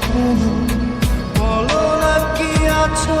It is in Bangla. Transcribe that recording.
কখনো বলো না কি আছো?